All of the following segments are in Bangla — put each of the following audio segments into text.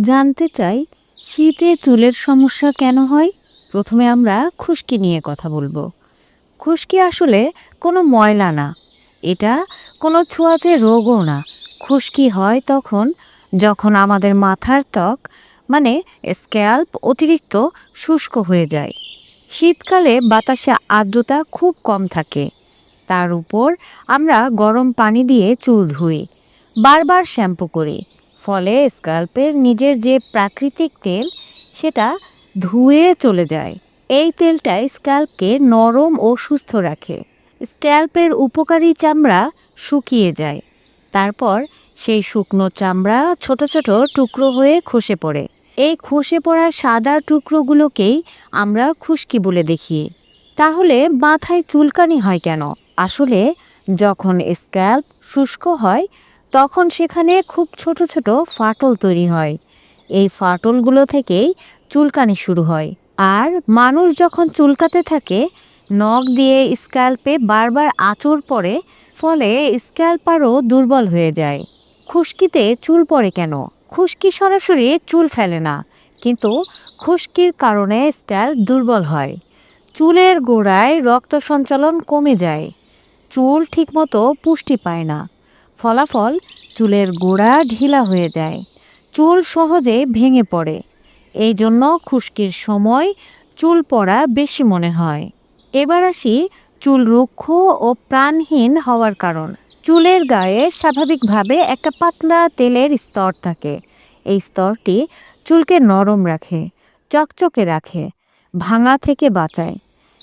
জানতে চাই, শীতে চুলের সমস্যা কেন হয়? প্রথমে আমরা খুশকি নিয়ে কথা বলব। খুশকি আসলে কোনো ময়লা না। এটা কোনো ছোঁয়াচে রোগও না। খুশকি হয় তখন যখন আমাদের মাথার ত্বক মানে স্ক্যাল্প অতিরিক্ত শুষ্ক হয়ে যায়। শীতকালে বাতাসে আর্দ্রতা খুব কম থাকে। তার উপর আমরা গরম পানি দিয়ে চুল ধুই। বারবার শ্যাম্পু করি। ফলে স্ক্যাল্পের নিজের যে প্রাকৃতিক তেল, সেটা ধুয়ে চলে যায়। এই তেলটাই স্ক্যাল্পকে নরম ও সুস্থ রাখে। স্ক্যাল্পের উপকারী চামড়া শুকিয়ে যায়। তারপর সেই শুকনো চামড়া ছোট ছোট টুকরো হয়ে খসে পড়ে। এই খসে পড়া সাদা টুকরোগুলোকেই আমরা খুশকি বলে দেখি। তাহলে মাথায় চুলকানি হয় কেন? আসলে যখন স্ক্যাল্প শুষ্ক হয় তখন সেখানে খুব ছোট ছোট ফাটল তৈরি হয়। এই ফাটলগুলো থেকেই চুলকানি শুরু হয়। আর মানুষ যখন চুলকাতে থাকে, নখ দিয়ে স্ক্যাল্পে বারবার আঁচড় পড়ে, ফলে স্ক্যাল্প আরও দুর্বল হয়ে যায়। খুশকিতে চুল পড়ে কেন? খুশকি সরাসরি চুল ফেলে না, কিন্তু খুশকির কারণে স্ক্যাল্প দুর্বল হয়। চুলের গোড়ায় রক্ত সঞ্চালন কমে যায়। চুল ঠিকমতো পুষ্টি পায় না। ফলাফল চুলের গোড়া ঢিলা হয়ে যায়। চুল সহজে ভেঙে পড়ে। এই জন্য খুশকির সময় চুল পড়া বেশি মনে হয়। এবার আসি চুল রুক্ষ ও প্রাণহীন হওয়ার কারণ। চুলের গায়ে স্বাভাবিকভাবে একটা পাতলা তেলের স্তর থাকে। এই স্তরটি চুলকে নরম রাখে, চকচকে রাখে, ভাঙা থেকে বাঁচায়।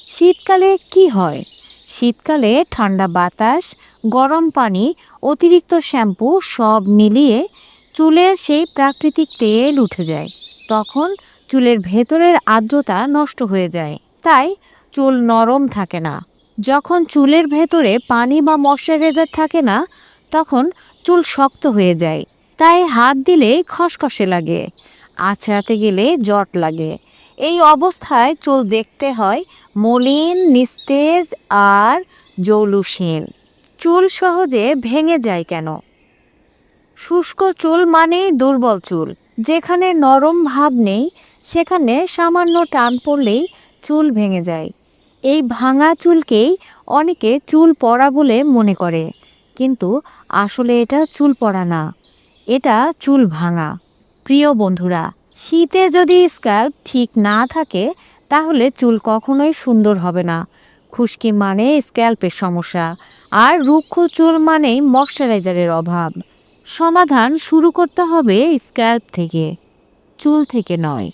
শীতকালে কি হয়? শীতকালে ঠান্ডা বাতাস, গরম পানি, অতিরিক্ত শ্যাম্পু সব মিলিয়ে চুলের সেই প্রাকৃতিক তেল উঠে যায়। তখন চুলের ভেতরের আর্দ্রতা নষ্ট হয়ে যায়। তাই চুল নরম থাকে না। যখন চুলের ভেতরে পানি বা ময়শ্চারাইজার থাকে না, তখন চুল শক্ত হয়ে যায়। তাই হাত দিলে খসখসে লাগে। আছড়াতে গেলে জট লাগে। এই অবস্থায় চুল দেখতে হয় মলিন, নিস্তেজ আর জৌলুসীন। চুল সহজে ভেঙে যায় কেন? শুষ্ক চুল মানেই দুর্বল চুল। যেখানে নরম ভাব নেই, সেখানে সামান্য টান পড়লেই চুল ভেঙে যায়। এই ভাঙা চুলকেই অনেকে চুল পড়া বলে মনে করে। কিন্তু আসলে এটা চুল পড়া না, এটা চুল ভাঙা। প্রিয় বন্ধুরা শীতে যদি স্ক্যাল্প ঠিক না থাকে, তাহলে চুল কখনোই সুন্দর হবে না। খুশকি মানে স্ক্যাল্পের সমস্যা, আর রুক্ষ চুল মানেই ময়শ্চারাইজারের অভাব। সমাধান শুরু করতে হবে স্ক্যাল্প থেকে, চুল থেকে নয়।